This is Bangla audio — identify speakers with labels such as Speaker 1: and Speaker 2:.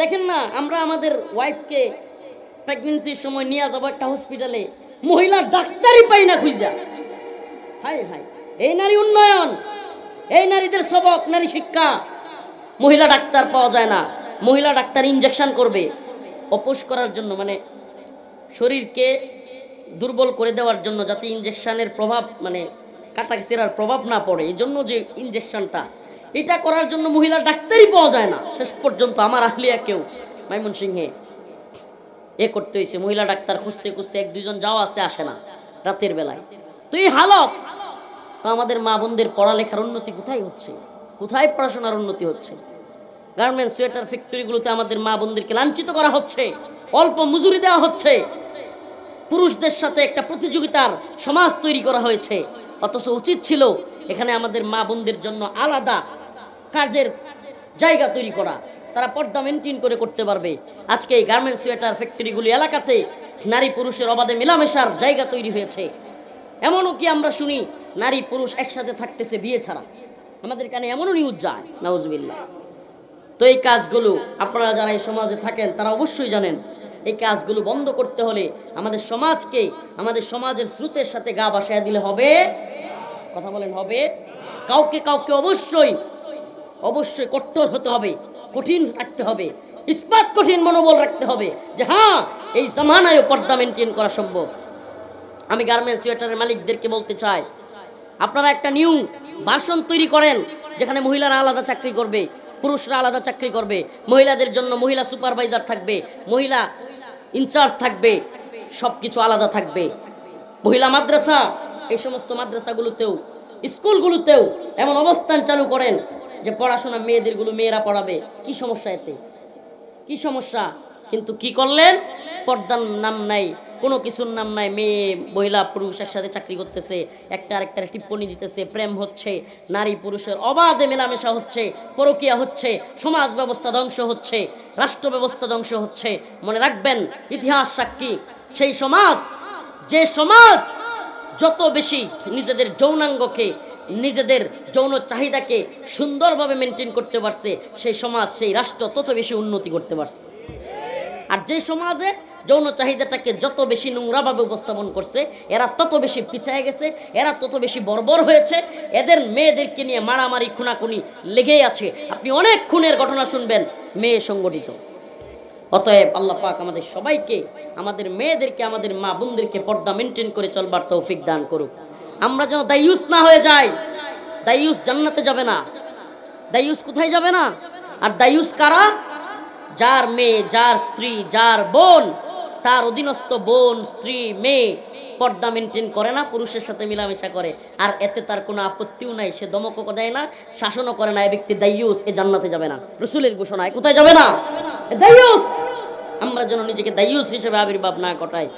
Speaker 1: দেখেন না, আমরা আমাদের ওয়াইফকে প্রেগনেন্সির সময় নিয়ে যাব একটা হসপিটালে মহিলা ডাক্তারই পাই না খুঁজা। হাই হাই এই নারী উন্নয়ন, এই নারীদের সবক, নারী শিক্ষা। মহিলা ডাক্তার পাওয়া যায় না। মহিলা ডাক্তার ইনজেকশন করবে। অপোষ করার জন্য মানে শরীরকে দুর্বল করে দেওয়ার জন্য যাতে ইনজেকশনের প্রভাব মানে কাটা সেরার প্রভাব না পড়ে। এই জন্য যে ইনজেকশনটা এটা করার জন্য মহিলা ডাক্তারই পাওয়া যায় না। শেষ পর্যন্ত আমার আহলিয়া কেউ। মাইমন সিংহে। এ করতে হয়েছে মহিলা ডাক্তার খুঁজতে খুঁজতে এক দুজন যাওয়া আছে, আসে না রাতের বেলায়। তো এই হালত? তো আমাদের মা বোনদের পড়ালেখার উন্নতি কোথায় হচ্ছে? কোথায় পড়াশোনার উন্নতি হচ্ছে? গার্মেন্টস, সোয়েটার, ফ্যাক্টরিগুলোতে আমাদের মা বোনদেরকে লাঞ্ছিত করা হচ্ছে। অল্প মজুরি দেওয়া হচ্ছে। পুরুষদের সাথে একটা প্রতিযোগিতার সমাজ তৈরি করা হয়েছে। অথচ উচিত ছিল এখানে আমাদের মা বোনদের জন্য আলাদা কাজের জায়গা তৈরি করা। তারা পর্দা মেনটেন করে করতে পারবে। আজকে এই গার্মেন্টস সোয়েটার ফ্যাক্টরিগুলি এলাকাতে নারী পুরুষের অবাধে মেলামেশার জায়গা তৈরি হয়েছে। এমনও কি আমরা শুনি, নারী পুরুষ একসাথে থাকতেছে বিয়ে ছাড়া? আমাদের কানে এমনও নিউজ যায় নাউজবিল্লা তো এই কাজগুলো আপনারা যারা এই সমাজে থাকেন, তারা অবশ্যই জানেন এই কাজগুলো বন্ধ করতে হলে আমাদের সমাজকে, আমাদের সমাজের স্রোতের সাথে গা বাসায় দিলে হবে? কথা বলেন, হবে? কাউকে কাউকে অবশ্যই অবশ্যই কঠোর হতে হবে, কঠিন থাকতে হবে, ইস্পাত কঠিন মনোবল রাখতে হবে যে হ্যাঁ এই জামানায় পর্দা মেনটেন করা সম্ভব। আমি গার্মেন্টস সোয়েটারের মালিকদেরকে বলতে চাই, আপনারা একটা নিউ ভাষণ তৈরি করেন যেখানে মহিলারা আলাদা চাকরি করবে, পুরুষরা আলাদা চাকরি করবে, মহিলাদের জন্য মহিলা সুপারভাইজার থাকবে, মহিলা ইনচার্জ থাকবে সব কিছু আলাদা থাকবে। মহিলা মাদ্রাসা, এই সমস্ত মাদ্রাসাগুলোতেও, স্কুলগুলোতেও এমন অবস্থান চালু করেন যে পড়াশোনা মেয়েদেরগুলো মেয়েরা পড়াবে। কি সমস্যা এতে? কি সমস্যা? কিন্তু কি করলেন? পর্দার নাম নাই। কোনো কিছুর নাম নাই, মেয়ে, মহিলা, পুরুষ একসাথে চাকরি করতেছে, একটা আরেকটার টিপ্পণী দিতেছে, প্রেম হচ্ছে, নারী, পুরুষের অবাধে মেলামেশা হচ্ছে, পরকিয়া হচ্ছে, সমাজ ব্যবস্থা ধ্বংস হচ্ছে, রাষ্ট্র ব্যবস্থা ধ্বংস হচ্ছে। মনে রাখবেন, ইতিহাস সাক্ষী, সেই সমাজ, যে সমাজ যত বেশি নিজেদের যৌনাঙ্গকে, নিজেদের যৌন চাহিদাকে সুন্দরভাবে মেনটেন করতে পারছে, সেই সমাজ, সেই রাষ্ট্র তত বেশি উন্নতি করতে পারছে। আর যে সমাজে যৌন চাহিদাটাকে যত বেশি নোংরাভাবে উপস্থাপন করছে, এরা তত বেশি পিছিয়ে গেছে, এরা তত বেশি বর্বর হয়েছে, এদের মেয়েদেরকে নিয়ে মারামারি, খুনাখুনি লেগেই আছে। আপনি অনেক খুনের ঘটনা শুনবেন, মেয়ে সংগঠিত। অতএব আল্লাহ পাক আমাদের সবাইকে, আমাদের মেয়েদেরকে, আমাদের মা বোনদেরকে পর্দা মেনটেন করে চলবার তৌফিক দান করুক। আমরা যেন দায়ুস না হয়ে যাই, দায়ুস জান্নাতে যাবে না। দায়ুস কোথায় যাবে না? আর দায়ুস কারা? যার মেয়ে, যার স্ত্রী, যার বোন, তার অধীনস্থ বোন, স্ত্রী, মেয়ে পর্দা মেনটেন করে না, পুরুষের সাথে মিলামেশা করে। আর এতে তার কোনো আপত্তিও নাই, সে দমকও দেয় না, শাসনও করে না, এ ব্যক্তি দায়ুস, এ জান্নাতে যাবে না। রসুলের ঘোষণায় কোথায় যাবে না? আমরা যেন নিজেকে দায়ুস হিসেবে আবির্ভাব না ঘটাই।